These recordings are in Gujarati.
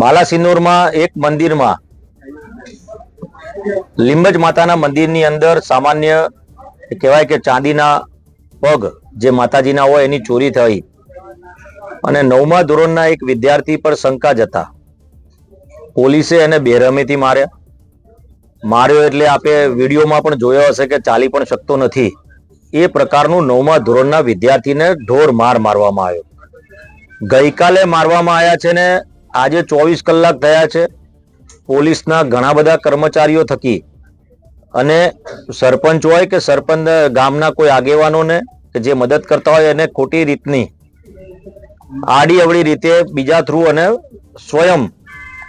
બાલાસિનોરમાં એક મંદિરમાં લીંબજ માતાના મંદિરની અંદર સામાન્ય કહેવાય કે ચાંદીના પગ જે માતાજીના હોય એની ચોરી થઈ. અને નવમા ધોરણના એક વિદ્યાર્થી પર શંકા જતા. પોલીસે એને બેરહમીથી માર્યા. માર્યો એટલે આપે વિડીયોમાં પણ જોયો હશે કે ચાલી પણ શકતો નથી. એ પ્રકારનું નવમા ધોરણના વિદ્યાર્થીને ઢોર માર મારવામાં આવ્યો. ગઈકાલે મારવામાં આવ્યા છે ને આજે ચોવીસ કલાક થયા છે. પોલીસના ઘણા બધા કર્મચારીઓ થકી. અને સરપંચ હોય કે સરપંચ ગામના કોઈ આગેવાનોને કે જે મદદ કરતા હોય એને ખોટી રીતની આડી અવળી રીતે બીજા થ્રુ અને સ્વયં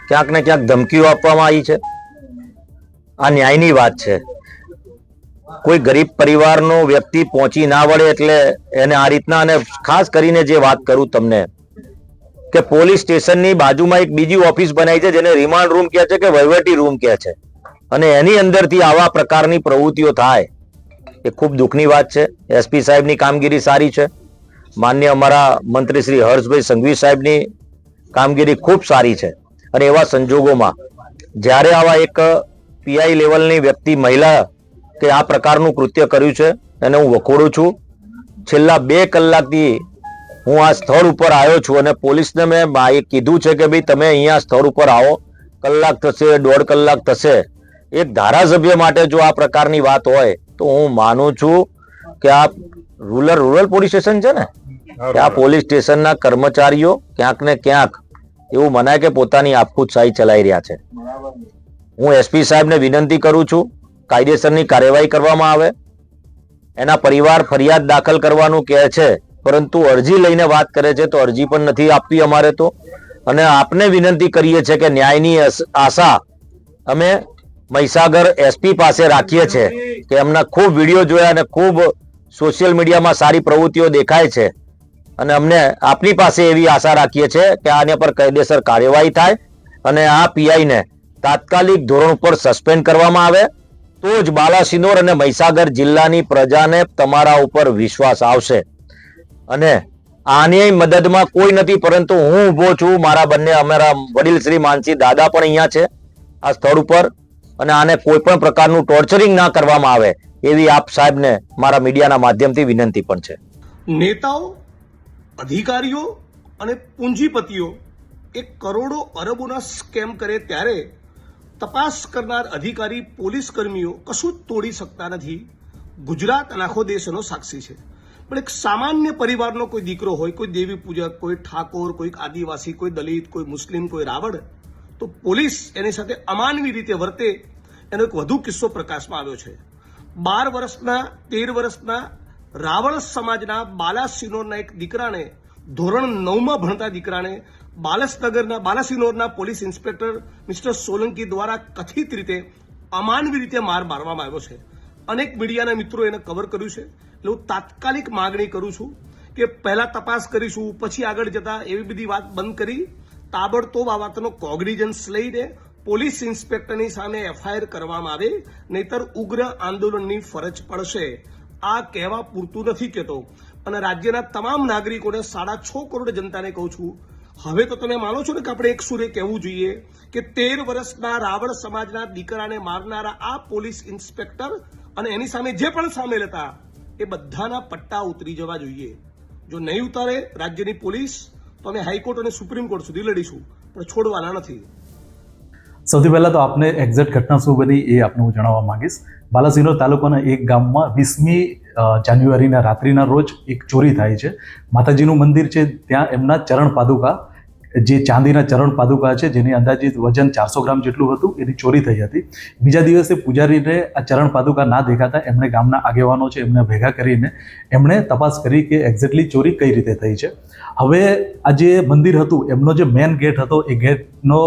ક્યાંક ને ક્યાંક ધમકીઓ આપવામાં આવી છે. આ ન્યાયની વાત છે. કોઈ ગરીબ પરિવારનો વ્યક્તિ પહોંચી ના વળે એટલે એને આ રીતના અને ખાસ કરીને જે વાત કરું તમને કે પોલીસ સ્ટેશનની બાજુમાં એક બીજી ઓફિસ બનાવી છે, જેને રિમાન્ડ રૂમ કહે છે કે વહીવટી રૂમ કહે છે. અને એની અંદરથી આવા પ્રકારની પ્રવૃત્તિઓ થાય, એ ખૂબ દુઃખની વાત છે. એસપી સાહેબની કામગીરી સારી છે. માન્ય અમારા મંત્રી શ્રી હર્ષભાઈ સંઘવી સાહેબની કામગીરી ખૂબ સારી છે. અને એવા સંજોગોમાં જ્યારે આવા એક પીઆઈ લેવલની વ્યક્તિ, મહિલા, કે આ પ્રકારનું કૃત્ય કર્યું છે, એને હું વખોડું છું. છેલ્લા બે કલાકથી હું આ સ્થળ ઉપર આવ્યો છું અને પોલીસને મેં એ કીધું છે કે ભાઈ તમે અહીંયા સ્થળ ઉપર આવો. કલાક થશે દોઢ કલાક થશે. એક ધારાસભ્ય માટે જો આ પ્રકારની વાત હોય તો હું માનું છું કે આ રૂરલ રૂરલ પોલીસ સ્ટેશન છે ને? કે આ પોલીસ સ્ટેશનના કર્મચારીઓ ક્યાંક ને ક્યાંક એવું મનાય કે પોતાની આપખુદશાહી ચલાવી રહ્યા છે. હું એસપી સાહેબને વિનંતી કરું છું કાયદેસરની કાર્યવાહી કરવામાં આવે. એના પરિવાર ફરિયાદ દાખલ કરવાનું કહે છે. પરંતુ અરજી લઈને વાત કરે છે તો અરજી પણ નથી આપવી અમારે તો. અને આપને વિનંતી કરીએ છીએ કે ન્યાયની આશા અમે મહીસાગર એસપી પાસે રાખીએ છીએ કે એમના ખૂબ વીડિયો જોયા અને ખૂબ સોશિયલ મીડિયામાં સારી પ્રવૃત્તિઓ દેખાય છે. અને અમને આપની પાસે એવી આશા રાખીએ છીએ કે આને પર કાયદેસર કાર્યવાહી થાય અને આ પીઆઈને તાત્કાલિક ધોરણ ઉપર સસ્પેન્ડ કરવામાં આવે. તો જ બાલાસિનોર અને મહીસાગર જિલ્લાની પ્રજાને તમારા ઉપર વિશ્વાસ આવશે. અને આની મદદમાં કોઈ નથી, પરંતુ હું ઊભો છું. મારા બંને, અમારા વડીલ શ્રી માનસી દાદા પણ અહીંયા છે, આ સ્થળ ઉપર. અને આને કોઈ પણ પ્રકારનું ટોર્ચરિંગ ના કરવામાં આવે, એવી આપ સાહેબને મારા મીડિયાના માધ્યમથી વિનંતી પણ છે. નેતાઓ, અધિકારીઓ અને પૂંજીપતિઓ એક કરોડો અરબોના સ્કેમ કરે ત્યારે તપાસ કરનાર અધિકારી પોલીસ કર્મીઓ કશું તોડી શકતા નથી. ગુજરાત અને આખો દેશનો સાક્ષી છે. પણ એક સામાન્ય પરિવારનો કોઈ દીકરો હોય, કોઈ દેવી પૂજક, કોઈ ઠાકોર કોઈ આદિવાસી, કોઈ દલિત, કોઈ મુસ્લિમ, કોઈ રાવણ, તો પોલીસ એની સાથે અમાનવી રીતે વર્તે, એનો એક વધુ કિસ્સો પ્રકાશમાં આવ્યો છે. બાર વર્ષના, તેર વર્ષના રાવણ સમાજના બાલાસિનોરના એક દીકરાને, ધોરણ નવમાં ભણતા દીકરાને બાલસનગરના, બાલાસિનોરના પોલીસ ઇન્સ્પેક્ટર મિસ્ટર સોલંકી દ્વારા કથિત રીતે, અમાનવી રીતે માર મારવામાં આવ્યો છે. અનેક મીડિયાના મિત્રો એને કવર કર્યું છે એટલે હું તાત્કાલિક માગણી કરું છું કે પહેલા તપાસ કરીશું, પછી આગળ જતા એવી બધી વાત બંધ કરી, તાબડતોબ આ વાતનો કોગ્નિઝન્સ લઈને પોલીસ ઇન્સ્પેક્ટરની સામે એફઆઈઆર કરવામાં આવે, નહીતર ઉગ્ર આંદોલનની ફરજ પડશે. આ કહેવા પૂરતું નથી કહેતો. અને રાજ્યના તમામ નાગરિકોને સાડા છ કરોડ જનતાને કહું છું, હવે તો તમે માનો છો ને કે આપણે એક સુરે કહેવું જોઈએ કે તેર વર્ષના રાવણ સમાજના દીકરાને મારનારા આ પોલીસ ઇન્સ્પેક્ટર અને એની સામે જે પણ સામેલ હતા એ બધાના પટ્ટા ઉતરી જવા જોઈએ. જો નહીં ઉતારે રાજ્યની પોલીસ, તો અમે હાઈકોર્ટ અને સુપ્રીમ કોર્ટ સુધી લડીશું, પણ છોડવાના નથી. સૌથી પહેલાં તો આપને એક્ઝેક્ટ ઘટના શું બની એ આપને હું જણાવવા માંગીશ. બાલાસિનોર તાલુકાના એક ગામમાં વીસમી જાન્યુઆરીના રાત્રિના રોજ એક ચોરી થાય છે. માતાજીનું મંદિર છે, ત્યાં એમના ચરણ પાદુકા જે ચાંદીના ચરણ પાદુકા છે, જેની અંદાજિત વજન ચારસો ગ્રામ જેટલું હતું, એની ચોરી થઈ હતી. બીજા દિવસે પૂજારીને આ ચરણ પાદુકા ના દેખાતા એમણે ગામના આગેવાનો છે, એમને ભેગા કરીને એમણે તપાસ કરી કે એક્ઝેક્ટલી ચોરી કઈ રીતે થઈ છે. હવે આ જે મંદિર હતું, એમનો જે મેન ગેટ હતો, એ ગેટનો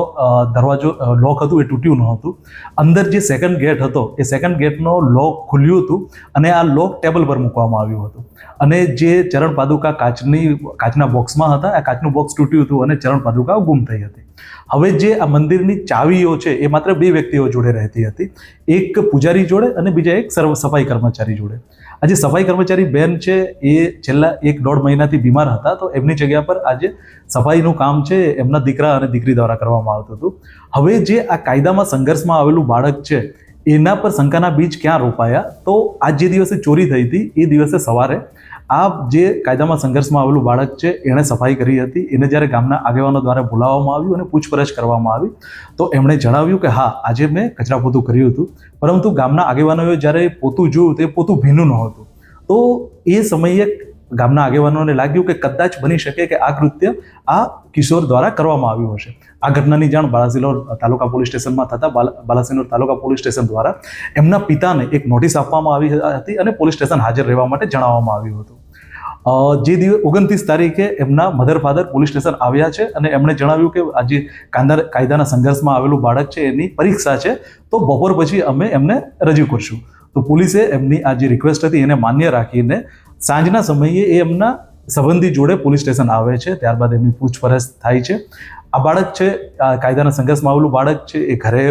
દરવાજો લોક હતું, એ તૂટ્યું ન હતું. અંદર જે સેકન્ડ ગેટ હતો, એ સેકન્ડ ગેટનો લોક ખુલ્યું હતું અને આ લોક ટેબલ પર મૂકવામાં આવ્યું હતું. અને જે ચરણ પાદુકા કાચની, કાચના બોક્સમાં હતા, આ કાચનું બોક્સ તૂટ્યું હતું અને ચરણ પાદુકા ગુમ થઈ હતી. હવે જે આ મંદિરની ચાવીઓ છે, એ માત્ર બે વ્યક્તિઓ જોડે રહેતી હતી. એક પૂજારી જોડે અને બીજા એક સર્વ સફાઈ કર્મચારી જોડે. આજે સફાઈ કર્મચારી બેન છે, એ છેલ્લા એક દોઢ મહિનાથી બીમાર હતા, તો એમની જગ્યા પર આજે સફાઈનું કામ છે, એમના દીકરા અને દીકરી દ્વારા કરવામાં આવતું હતું. હવે જે આ કાયદામાં સંઘર્ષમાં આવેલું બાળક છે, એના પર શંકાના બીજ ક્યાં રોપાયા? તો આજ જે દિવસે ચોરી થઈ હતી, એ દિવસે સવારે આ જે કાયદામાં સંઘર્ષમાં આવેલું બાળક છે, એણે સફાઈ કરી હતી. એને જ્યારે ગામના આગેવાનો દ્વારા બોલાવવામાં આવ્યું અને પૂછપરછ કરવામાં આવી, તો એમણે જણાવ્યું કે હા, આજે મેં કચરા પોતું કર્યું હતું. પરંતુ ગામના આગેવાનોએ જ્યારે પોતું જોયું, તે પોતું ભીનું નહોતું. તો એ સમયે ગામના આગેવાનોને લાગ્યું કે કદાચ બની શકે કે આ કૃત્ય આ કિશોર દ્વારા કરવામાં આવ્યું હશે. આ ઘટનાની જાણ બાલાસિનોર તાલુકા પોલીસ સ્ટેશનમાં થતાં બાલા- બાલાસિનોર તાલુકા પોલીસ સ્ટેશન દ્વારા એમના પિતાને એક નોટિસ આપવામાં આવી હતી અને પોલીસ સ્ટેશન હાજર રહેવા માટે જણાવવામાં આવ્યું હતું. જે દિવસ ઓગણત્રીસ તારીખે એમના મધર ફાધર પોલીસ સ્ટેશન આવ્યા છે અને એમણે જણાવ્યું કે આજે કાયદા કાયદાના સંઘર્ષમાં આવેલું બાળક છે, એની પરીક્ષા છે, તો બપોર પછી અમે એમને રજૂ કરશું. તો પોલીસે એમની આ જે રિક્વેસ્ટ હતી એને માન્ય રાખીને સાંજના સમયે એ એમના સંબંધી જોડે પોલીસ સ્ટેશન આવે છે, ત્યારબાદ એમની પૂછપરછ થાય છે. આ બાળક છે, આ કાયદાના સંઘર્ષમાં આવેલું બાળક છે, એ ઘરે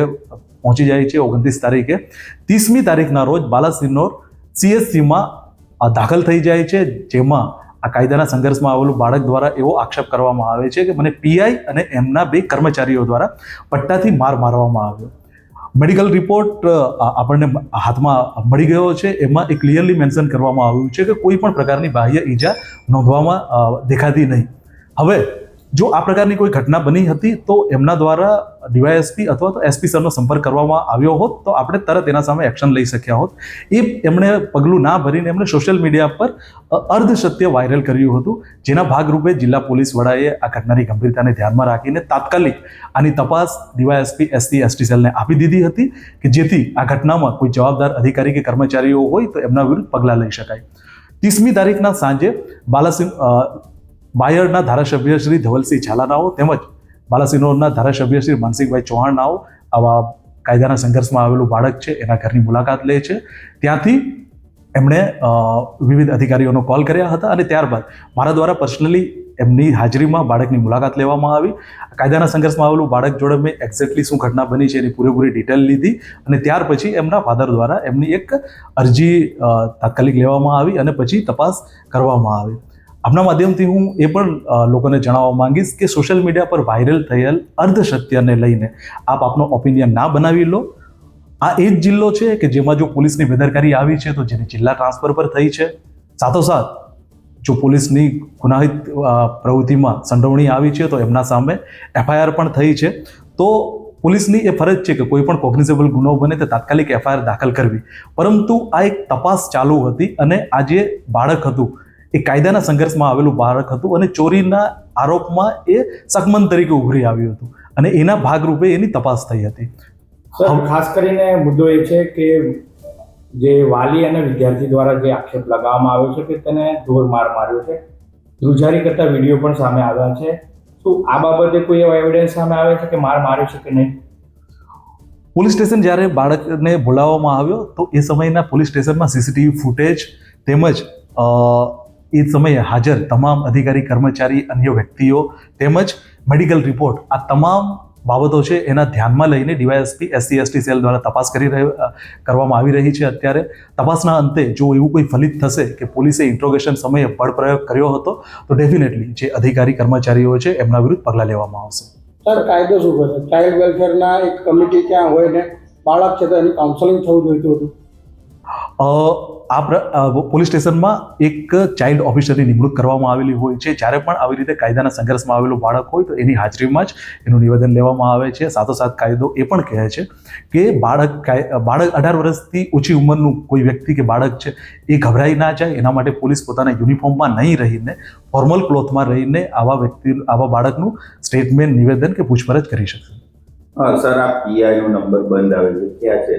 પહોંચી જાય છે ઓગણત્રીસ તારીખે. ત્રીસમી તારીખના રોજ બાલાસિનોર સીએસસીમાં દાખલ થઈ જાય છે, જેમાં આ કાયદાના સંઘર્ષમાં આવેલું બાળક દ્વારા એવો આક્ષેપ કરવામાં આવે છે કે મને પીઆઈ અને એમના બે કર્મચારીઓ દ્વારા પટ્ટાથી માર મારવામાં આવ્યો. મેડિકલ રિપોર્ટ આપણને હાથમાં મળી ગયો છે. એમાં એ ક્લિયરલી મેન્શન કરવામાં આવ્યું છે કે કોઈ પણ પ્રકારની બાહ્ય ઈજા નોંધવામાં દેખાતી નહીં. હવે જો આ પ્રકારની કોઈ ઘટના બની હતી તો એમના દ્વારા ડીવાયએસપી અથવા તો એસપી સરનો સંપર્ક કરવામાં આવ્યો હોત, તો આપણે તરત એના સામે એક્શન લઈ શક્યા હોત. એ એમણે પગલું ના ભરીને એમણે સોશિયલ મીડિયા પર અર્ધસત્ય વાયરલ કર્યું હતું. જેના ભાગરૂપે જિલ્લા પોલીસ વડાએ આ ઘટનાની ગંભીરતાને ધ્યાનમાં રાખીને તાત્કાલિક આની તપાસ ડીવાયએસપી એસટી એસટી સેલને આપી દીધી હતી કે જેથી આ ઘટનામાં કોઈ જવાબદાર અધિકારી કે કર્મચારીઓ હોય તો એમના વિરુદ્ધ પગલાં લઈ શકાય. ત્રીસમી તારીખના સાંજે બાલાસિંહ બાયડના ધારાસભ્ય શ્રી ધવલસિંહ ઝાલાનાઓ તેમજ બાલાસિનોરના ધારાસભ્ય શ્રી માનસિંહભાઈ ચૌહાણનાઓ આવા કાયદાના સંઘર્ષમાં આવેલું બાળક છે, એના ઘરની મુલાકાત લે છે. ત્યાંથી એમણે વિવિધ અધિકારીઓનો કોલ કર્યા હતા અને ત્યારબાદ મારા દ્વારા પર્સનલી એમની હાજરીમાં બાળકની મુલાકાત લેવામાં આવી. કાયદાના સંઘર્ષમાં આવેલું બાળક જોડે મેં એક્ઝેક્ટલી શું ઘટના બની છે એની પૂરેપૂરી ડિટેલ લીધી અને ત્યાર પછી એમના ફાધર દ્વારા એમની એક અરજી તાત્કાલિક લેવામાં આવી અને પછી તપાસ કરવામાં આવી. આપના માધ્યમથી હું એ પણ લોકોને જણાવવા માંગીશ કે સોશિયલ મીડિયા પર વાયરલ થયેલ અર્ધસત્યને લઈને આપ આપનો ઓપિનિયન ના બનાવી લો. આ એ જ જિલ્લો છે કે જેમાં જો પોલીસની બેદરકારી આવી છે તો જેની જિલ્લા ટ્રાન્સફર પર થઈ છે. સાથોસાથ, જો પોલીસની ગુનાહિત પ્રવૃત્તિમાં સંડોવણી આવી છે તો એમના સામે એફઆઈઆર પણ થઈ છે. તો પોલીસની એ ફરજ છે કે કોઈ પણ કોગ્નિઝેબલ ગુનો બને તે તાત્કાલિક એફઆઈઆર દાખલ કરવી. પરંતુ આ એક તપાસ ચાલુ હતી અને આ જે બાળક હતું. એ કાયદાના સંઘર્ષમાં આવેલું બાળક હતું અને ચોરીના આરોપમાં એ સકમન તરીકે ઉભરી આવ્યું હતું અને એના ભાગરૂપે એની તપાસ થઈ હતી. ખાસ કરીને મુદ્દો એ છે કે જે વાલી અને વિદ્યાર્થી દ્વારા જે આક્ષેપ લગાવવામાં આવ્યો છે કે તેને ધોરમાર માર્યો છે. ધ્રુજારી કરતા વીડિયો પણ સામે આવ્યા છે. શું આ બાબતે કોઈ એવો એવિડન્સ સામે આવે છે કે માર માર્યો છે કે નહીં? પોલીસ સ્ટેશન જ્યારે બાળકને બોલાવવામાં આવ્યો તો એ સમયના પોલીસ સ્ટેશનમાં સીસીટીવી ફૂટેજ તેમજ અ, એ સમયે હાજર તમામ અધિકારી કર્મચારી અન્ય વ્યક્તિઓ તેમજ મેડિકલ રિપોર્ટ આ તમામ બાબતો છે એના ધ્યાનમાં લઈને ડીવાયએસપી એસસી એસટી સેલ દ્વારા તપાસ કરી રહ્યો કરવામાં આવી રહી છે. અત્યારે તપાસના અંતે જો એવું કોઈ ફલિત થશે કે પોલીસે ઇન્ટ્રોગેશન સમયે બળપ્રયોગ કર્યો હતો તો ડેફિનેટલી જે અધિકારી કર્મચારીઓ છે એમના વિરુદ્ધ પગલાં લેવામાં આવશે. સર કાયદો શું કરે ચાઇલ્ડ વેલફેરના એક કમિટી ક્યાં હોય ને બાળક છે તો એની કાઉન્સેલિંગ થવું જોઈતું હતું. આ પોલીસ સ્ટેશનમાં એક ચાઇલ્ડ ઓફિસરની નિમણૂક કરવામાં આવેલી હોય છે. જ્યારે પણ આવી રીતે કાયદાના સંઘર્ષમાં આવેલું બાળક હોય તો એની હાજરીમાં જ એનું નિવેદન લેવામાં આવે છે. સાથોસાથ કાયદો એ પણ કહે છે કે બાળક બાળક અઢાર વર્ષથી ઓછી ઉંમરનું કોઈ વ્યક્તિ કે બાળક છે એ ગભરાઈ ના જાય. એના માટે પોલીસ પોતાના યુનિફોર્મમાં નહીં રહીને, ફોર્મલ ક્લોથમાં રહીને આવા વ્યક્તિ આવા બાળકનું સ્ટેટમેન્ટ, નિવેદન કે પૂછપરછ કરી શકશે. સર, આ પીઆઈનો નંબર બંધ આવે છે. ક્યાં છે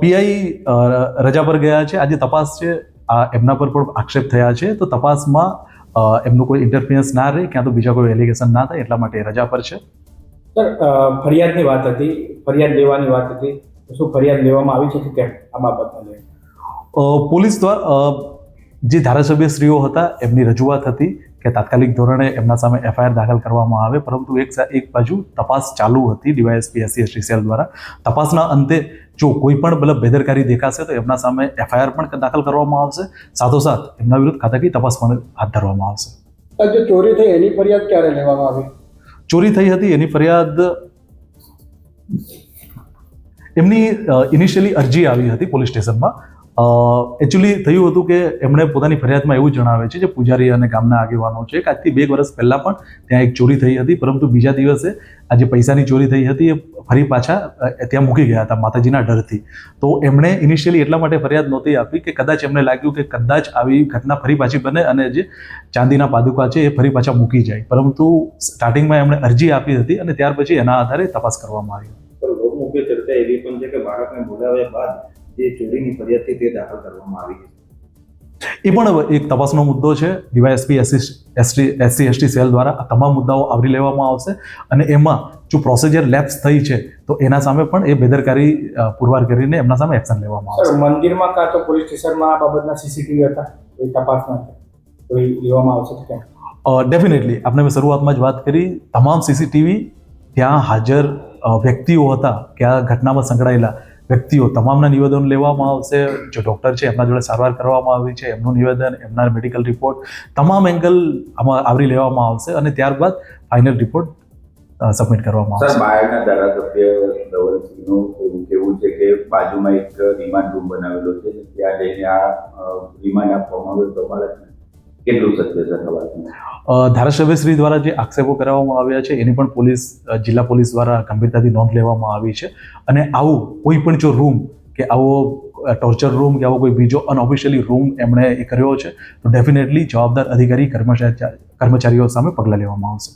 પીઆઈ રજા પર ગયા છે. આજે તપાસ છે. આ એમના પર પણ આક્ષેપ થયા છે. તો તપાસમાં એમનું કોઈ ઇન્ટરફિયન્સ ના રહે ક્યાં તો બીજા કોઈ એલિગેશન ના થાય એટલા માટે રજા પર છે. સર ફરિયાદની વાત હતી. ફરિયાદ લેવાની વાત હતી. શું ફરિયાદ લેવામાં આવી છે કે કેમ? આ બાબતને લઈને. પોલીસ દ્વારા જે ધારાસભ્યશ્રીઓ હતા એમની રજૂઆત હતી. કે તાત્કાલિક ધોરણે એમના સામે એફઆઈઆર દાખલ કરવામાં આવે પરંતુ એક એક બાજુ તપાસ ચાલુ હતી ડીવાયએસપી એસસી સેલ દ્વારા. તપાસના અંતે જો કોઈ પણ મતલબ બેદરકારી દેખાશે તો એમના સામે એફઆઈઆર પણ દાખલ કરવામાં આવશે. સાથોસાથ એમના વિરુદ્ધ ખાતાકીય તપાસ પણ હાથ ધરવામાં આવશે. જે ચોરી થઈ એની ફરિયાદ ક્યારે લેવામાં આવી? ચોરી થઈ હતી એની ફરિયાદ એમની ઇનિશિયલી અરજી આવી હતી પોલીસ સ્ટેશનમાં. એકચ્યુઅલી થયું હતું કે એમણે પોતાની ફરિયાદમાં એવું જણાવે છે જે પૂજારી અને ગામના આગેવાનો છે કે આજથી બે વર્ષ પહેલાં પણ ત્યાં એક ચોરી થઈ હતી, પરંતુ બીજા દિવસે આ જે પૈસાની ચોરી થઈ હતી, એ ફરી પાછા ત્યાં મૂકી ગયા હતા માતાજીના ડરથી. તો એમણે ઇનિશિયલી એટલા માટે ફરિયાદ નહોતી આપી કે કદાચ એમને લાગ્યું કે કદાચ આવી ઘટના ફરી પાછી બને અને જે ચાંદીના પાદુકા છે એ ફરી પાછા મૂકી જાય. પરંતુ સ્ટાર્ટિંગમાં એમણે અરજી આપી હતી અને ત્યાર પછી એના આધારે તપાસ કરવામાં આવી. લોકમુખ્ય ચર્ચા એવી પણ છે કે બાળકને બોલાવ્યા બાદ જે ચોરીની ફરિયાદ છે તે દાખલ કરવામાં આવી છે. એ પણ એક તપાસનો મુદ્દો છે. DYSP SC ST SC ST cell દ્વારા આ તમામ મુદ્દાઓ આવરી લેવામાં આવશે અને એમાં જો પ્રોસિજર લેપ્સ થઈ છે તો એના સામે પણ એ બેદરકારી પુરવાર કરીને એમના સામે એક્શન લેવામાં આવશે. મંદિરમાં કાં તો પોલીસ સ્ટેશનમાં આ બાબતના સીસીટીવી હતા? એ તપાસના એ લેવામાં આવશે તો કેમ? ડેફિનેટલી આપણે મેં શરૂઆતમાં જ વાત કરી. તમામ સીસીટીવી ત્યાં હાજર વ્યક્તિઓ હતા કે આ ઘટનામાં સંકળાયેલા. વ્યક્તિઓ તમામના નિવેદન લેવામાં આવશે. જે ડૉક્ટર છે એમના જોડે સારવાર કરવામાં આવી છે એમનું નિવેદન એમના મેડિકલ રિપોર્ટ તમામ એંગલ આમાં આવરી લેવામાં આવશે અને ત્યારબાદ ફાઇનલ રિપોર્ટ સબમિટ કરવામાં આવશે. બાયડના ધારાસભ્ય ધવલસિંહનું એવું કેવું છે કે બાજુમાં એક રિમાન્ડ રૂમ બનાવેલો છે ત્યાં જઈને આ રિમાન્ડ આપવામાં આવે તો બાળકને કેટલું સત્ય છે ધારાસભ્યશ્રી દ્વારા જે આક્ષેપો કરવામાં આવ્યા છે, એની પણ પોલીસ જિલ્લા પોલીસ દ્વારા ગંભીરતાથી નોંધ લેવામાં આવી છે. અને આવું કોઈ પણ જો રૂમ કે આવો ટોર્ચર રૂમ કે આવો કોઈ બીજો અનઓફિશિયલી રૂમ એમણે એ કર્યો છે, તો ડેફિનેટલી જવાબદાર અધિકારી કર્મચારી કર્મચારીઓ સામે પગલાં લેવામાં આવશે.